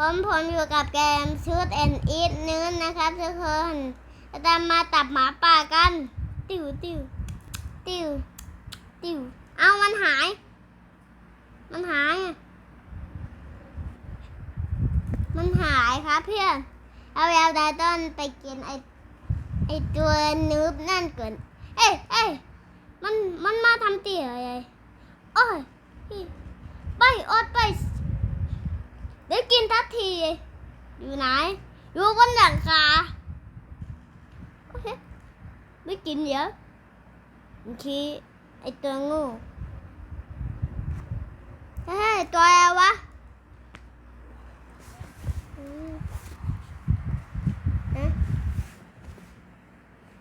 ผมผมอยู่กับเกมชุดแอนอีทนื้นนะครับทุกคนเราจะมาตับหมาป่ากัน ติวติวติวติวเอามันหาย มันหายอะมันหายครับเพื่อนเอาแววไดต้นไปกินไอไอตัวนูบนั่นก่อนเอ้ยเอ้ยมันมันมาทำเตี๋ยอะไรโอ้ยไปอดไป เดี๋ยวกินทักที อยู่ไหน อยู่บนหลังคาโอเคไม่กินเยอะบางทีไอตัวงูเฮ้ยตัวอะไรวะฮะ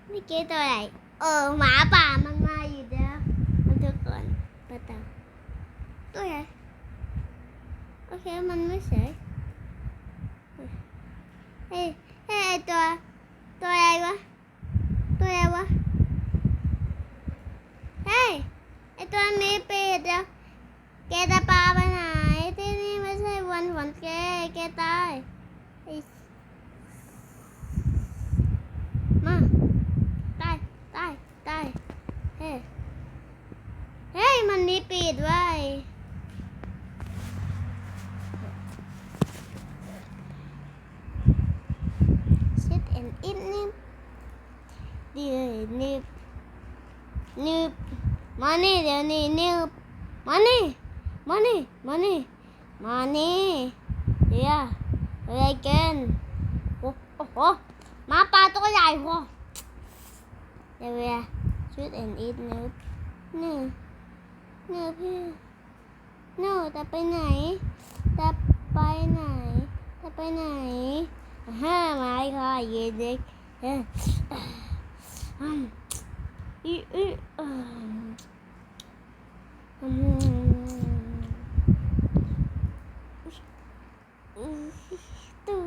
ไม่เก็ตตัวอะไรเออหมาป่ามันมาอยู่เด้อมันจะก่อนประตูตัวอะไร โอเคมันไม่เสยเฮ้ยเฮ้ยตัวตัวอะไรวะตัวอะไรวะเฮ้ยไอตัวนี้ปิดเดียวแกจะปาไปไหนที่นี่ไม่ใช่วันฝนแกแกตายมาตายตายตายเฮ้ยเฮ้ยมันนี่ปิดไว้ and eat nip เดี๋ยวนิบนิบมานี่เดี๋ยวนี้นิบมานี่มานี่มานี่มานี่เดี๋ยวอะไรกันโอ้โหมาปลาตัวใหญ่โหเดี๋ยวเดี๋ยว sit and eat นิบนี่นี่พี่นี่จะไปไหน จะไปไหน จะไปไหน ฮ่ามาค่ะเย็นเด็กเฮ้ยอืมอีอีอืมอืมตู้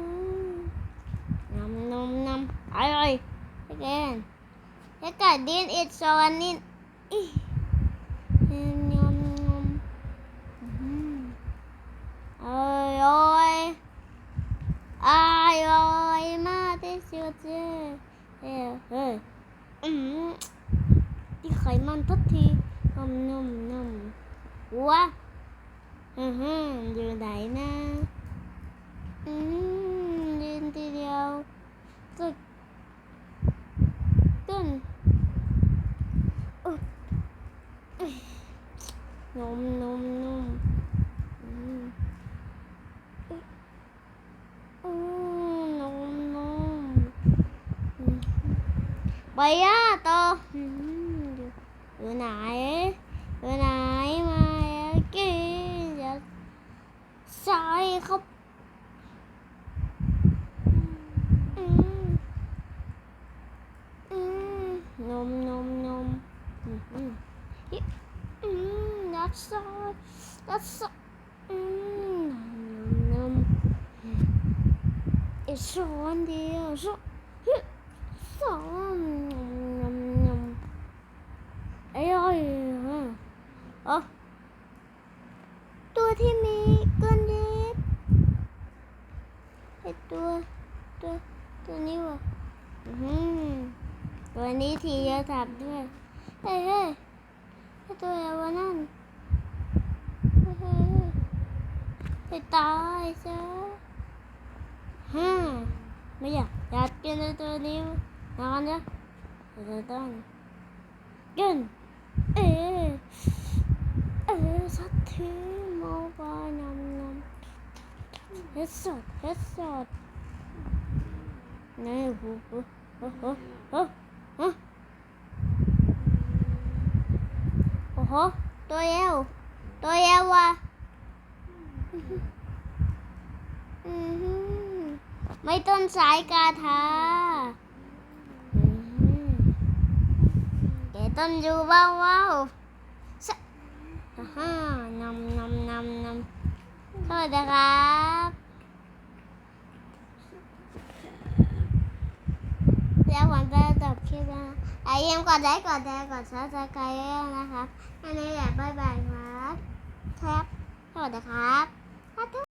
น้ำนมน้ำอร่อย again แล้วก็ดินอีกสอ เอออืมที่ไขมันทุกทีนมนมนมว้าอือฮึอยู่ไหนนะ อืมเดินทีเดียวก็ต้นอุ๊ยอุ๊ยนมนมนมอืม อืมนมนมอืม ไปอะต่ออยู่ไหนอยู่ไหนมากินจะใส่เข้าอืมนมนมนมอืมอืมอืมรักษากษาอืมนมนมอีกสองเดียวสองสองยำยำอร่อยอะอ๋อตัว ที่มีก้อนเล็กไอตัวตัวตัวนี้วะอืมตัวนี้ทีเยอะถับด้วยเฮ้ยเฮ้ยไอตัวอะไรวะนั่นเฮ้ยเฮ้ยไปตายซะฮ่าไม่อยากอยากกินตัวนี้นะกันจ้ะเราต้องกินเออเออสักที มองไปนำนำเฮ็ดสดเฮ็ดสดนี่โอ้โหโอ้โหโอ้โหโอ้โหตัวเอวตัวเอวว่ะไม่ต้นสายกาทาอืมแกต้นอยู่ว้าวว้าวฮ่า สวัสดีครับแล้วผมจะจบคลิปนะอย่าลืมกดไลค์กดแชร์กดซับสไครต์นะครับอันนี้แหละบ๊ายบายครับครับสวัสดีครับ